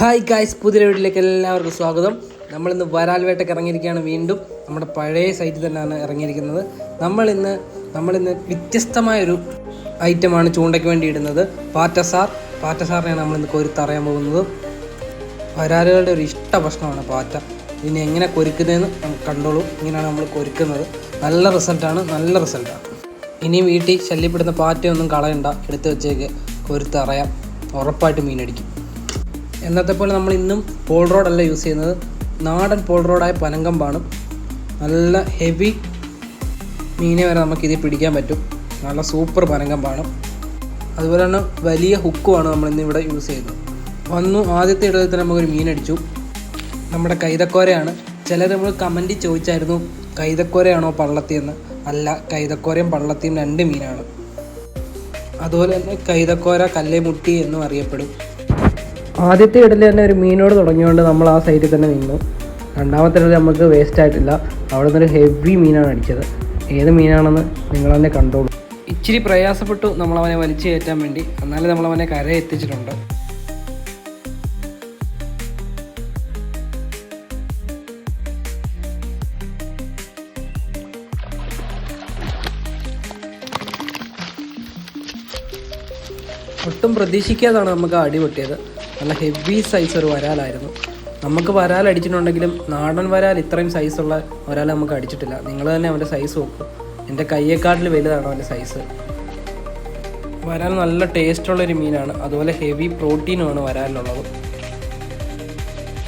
Hi guys പുതിയ വീട്ടിലേക്ക് എല്ലാവർക്കും സ്വാഗതം. നമ്മളിന്ന് വരാൽ വേട്ടയ്ക്ക് ഇറങ്ങിയിരിക്കുകയാണ് വീണ്ടും. നമ്മുടെ പഴയ സൈറ്റിൽ തന്നെയാണ് ഇറങ്ങിയിരിക്കുന്നത്. നമ്മളിന്ന് നമ്മളിന്ന് വ്യത്യസ്തമായൊരു ഐറ്റമാണ് ചൂണ്ടയ്ക്ക് വേണ്ടി ഇടുന്നത്. പാറ്റസാർ. പാറ്റസാറിനെയാണ് നമ്മളിന്ന് കൊരുത്തറിയാൻ പോകുന്നത്. വരാലുകളുടെ ഒരു ഇഷ്ട ഭക്ഷണമാണ് പാറ്റ. ഇതിനെ എങ്ങനെ കൊരുക്കുന്നതെന്ന് നമുക്ക് കണ്ടോളൂ. ഇങ്ങനെയാണ് നമ്മൾ കൊരുക്കുന്നത്. നല്ല റിസൾട്ടാണ് നല്ല റിസൾട്ടാണ് ഇനിയും വീട്ടിൽ ശല്യപ്പെടുന്ന പാറ്റയൊന്നും കളയണ്ട. എടുത്ത് വെച്ചേക്ക്. കൊരുത്തറിയാം. ഉറപ്പായിട്ട് മീനടിക്കും. എന്നത്തെ പോലെ നമ്മൾ ഇന്നും പോൾ റോഡല്ല യൂസ് ചെയ്യുന്നത്. നാടൻ പോൾ റോഡായ പനങ്കമ്പാണ്. നല്ല ഹെവി മീനെ വരെ നമുക്ക് ഇതിൽ പിടിക്കാൻ പറ്റും. നല്ല സൂപ്പർ പനങ്കമ്പാണ്. അതുപോലെ തന്നെ വലിയ ഹുക്കുമാണ് നമ്മൾ ഇന്ന് ഇവിടെ യൂസ് ചെയ്യുന്നത്. വന്നു ആദ്യത്തെ ഇടത്തിൽ തന്നെ നമുക്കൊരു മീൻ അടിച്ചു. നമ്മുടെ കൈതക്കോരയാണ്. ചിലർ നമ്മൾ കമന്റ് ചോദിച്ചായിരുന്നു കൈതക്കോരയാണോ പള്ളത്തിയെന്ന്? അല്ല കൈതക്കോരയും പള്ളത്തിയും രണ്ട് മീനാണ്. അതുപോലെ തന്നെ കൈതക്കോര കല്ലേമുട്ടി എന്നും അറിയപ്പെടും. ആദ്യത്തെ ഇടയിൽ തന്നെ ഒരു മീനോട് തുടങ്ങിയോണ്ട് നമ്മൾ ആ സൈഡിൽ തന്നെ നിന്നു. രണ്ടാമത്തെ ഇടയിൽ നമുക്ക് വേസ്റ്റ് ആയിട്ടില്ല. അവിടെ നിന്നൊരു ഹെവി മീനാണ് അടിച്ചത്. ഏത് മീനാണെന്ന് നിങ്ങൾ തന്നെ കണ്ടോളൂ. ഇച്ചിരി പ്രയാസപ്പെട്ടു നമ്മളവനെ വലിച്ചു കയറ്റാൻ വേണ്ടി. എന്നാലും നമ്മളവനെ കരയെ എത്തിച്ചിട്ടുണ്ട്. ഒട്ടും പ്രതീക്ഷിക്കാതാണ് നമുക്ക് ആ അടി പൊട്ടിയത്. നല്ല ഹെവി സൈസ് ഒരു വരാലായിരുന്നു. നമുക്ക് വരാൽ അടിച്ചിട്ടുണ്ടെങ്കിലും നാടൻ വരാൽ ഇത്രയും സൈസുള്ള വരാൽ നമുക്ക് അടിച്ചിട്ടില്ല. നിങ്ങൾ തന്നെ അവന്റെ സൈസ് നോക്കും. എന്റെ കയ്യേക്കാട്ടിൽ വലുതാണ് അവന്റെ സൈസ് വരാൽ നല്ല ടേസ്റ്റുള്ളൊരു മീനാണ്. അതുപോലെ ഹെവി പ്രോട്ടീനുമാണ് വരാലിനുള്ളത്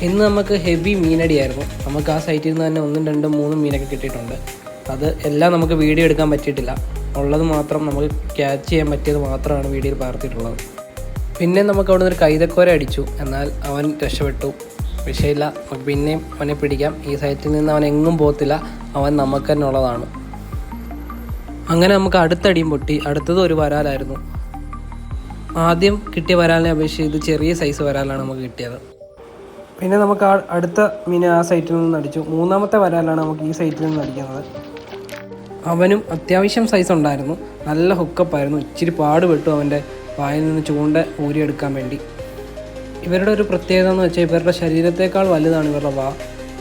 ഇന്ന് നമുക്ക് ഹെവി മീനടിയായിരുന്നു. നമുക്ക് ആ സൈറ്റിൽ നിന്ന് തന്നെ ഒന്നും രണ്ടും മൂന്നും മീനൊക്കെ കിട്ടിയിട്ടുണ്ട്. അത് എല്ലാം നമുക്ക് വീഡിയോ എടുക്കാൻ പറ്റിയിട്ടില്ല. ഉള്ളത് മാത്രം നമുക്ക് ക്യാച്ച് ചെയ്യാൻ പറ്റിയത് മാത്രമാണ് വീഡിയോയിൽ പകർത്തിയിട്ടുള്ളത്. പിന്നെ നമുക്ക് അവിടെ നിന്ന് ഒരു കൈതക്കോര അടിച്ചു. എന്നാൽ അവൻ രക്ഷപ്പെട്ടു. വിഷയമില്ല. നമുക്ക് പിന്നെയും അവനെ പിടിക്കാം. ഈ സൈറ്റിൽ നിന്ന് അവൻ എങ്ങും പോകത്തില്ല. അവൻ നമുക്ക് തന്നെ ഉള്ളതാണ്. അങ്ങനെ നമുക്ക് അടുത്തടിയും പൊട്ടി. അടുത്തത് ഒരു വരാലായിരുന്നു. ആദ്യം കിട്ടിയ വരാലിനെ അപേക്ഷിച്ച് ഇത് ചെറിയ സൈസ് വരാലാണ് നമുക്ക് കിട്ടിയത്. പിന്നെ നമുക്ക് ആ അടുത്ത മീനെ ആ സൈറ്റിൽ നിന്ന് അടിച്ചു. മൂന്നാമത്തെ വരാലാണ് നമുക്ക് ഈ സൈറ്റിൽ നിന്ന് അടിക്കുന്നത്. അവനും അത്യാവശ്യം സൈസ് ഉണ്ടായിരുന്നു. നല്ല ഹുക്കപ്പായിരുന്നു ഇച്ചിരി പാടുപെട്ടു അവന്റെ വായിൽ നിന്ന് ചൂണ്ട ഊരിയെടുക്കാൻ വേണ്ടി. ഇവരുടെ ഒരു പ്രത്യേകത എന്ന് വെച്ചാൽ ഇവരുടെ ശരീരത്തേക്കാൾ വലുതാണ് ഇവരുടെ വാ.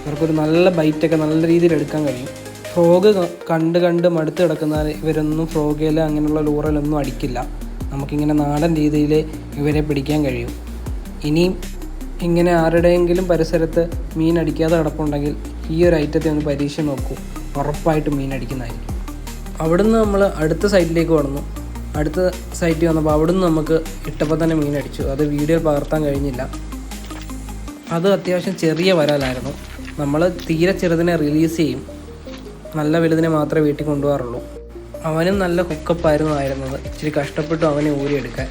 ഇവർക്കൊരു നല്ല ബൈറ്റൊക്കെ നല്ല രീതിയിൽ എടുക്കാൻ കഴിയും. ഫ്രോഗ് കണ്ട് കണ്ട് മടുത്ത് കിടക്കുന്ന ഇവരൊന്നും ഫ്രോഗയിൽ അങ്ങനെയുള്ള ലൂറലൊന്നും അടിക്കില്ല. നമുക്കിങ്ങനെ നാടൻ രീതിയിൽ ഇവരെ പിടിക്കാൻ കഴിയും. ഇനിയും ഇങ്ങനെ ആരുടെയെങ്കിലും പരിസരത്ത് മീൻ അടിക്കാതെ കിടപ്പുണ്ടെങ്കിൽ ഈ ഒരു ഐറ്റത്തെ ഒന്ന് പരീക്ഷ നോക്കൂ. ഉറപ്പായിട്ടും മീൻ അടിക്കുന്നതായിരിക്കും. അവിടുന്ന് നമ്മൾ അടുത്ത സൈഡിലേക്ക് വന്നു അടുത്ത സൈറ്റിൽ വന്നപ്പോൾ അവിടുന്ന് നമുക്ക് ഇട്ടപ്പോൾ തന്നെ മീൻ അടിച്ചു. അത് വീഡിയോ പകർത്താൻ കഴിഞ്ഞില്ല. അത് അത്യാവശ്യം ചെറിയ വരാലായിരുന്നു. നമ്മൾ തീരെ ചെറുതിനെ റിലീസ് ചെയ്യും. നല്ല വലുതിനെ മാത്രമേ വീട്ടിൽ കൊണ്ടുപോകാറുള്ളൂ. അവനും നല്ല ഹുക്കപ്പായിരുന്നു ആയിരുന്നത്. ഇച്ചിരി കഷ്ടപ്പെട്ടു അവനെ ഊരിയെടുക്കാൻ.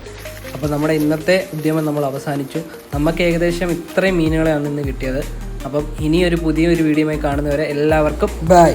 അപ്പോൾ നമ്മുടെ ഇന്നത്തെ ഉദ്യമം നമ്മൾ അവസാനിച്ചു. നമുക്ക് ഏകദേശം ഇത്രയും മീനുകളെയാണ് ഇന്ന് കിട്ടിയത്. അപ്പം ഇനിയൊരു പുതിയൊരു വീഡിയോയുമായി കാണുന്നവരെ എല്ലാവർക്കും ബൈ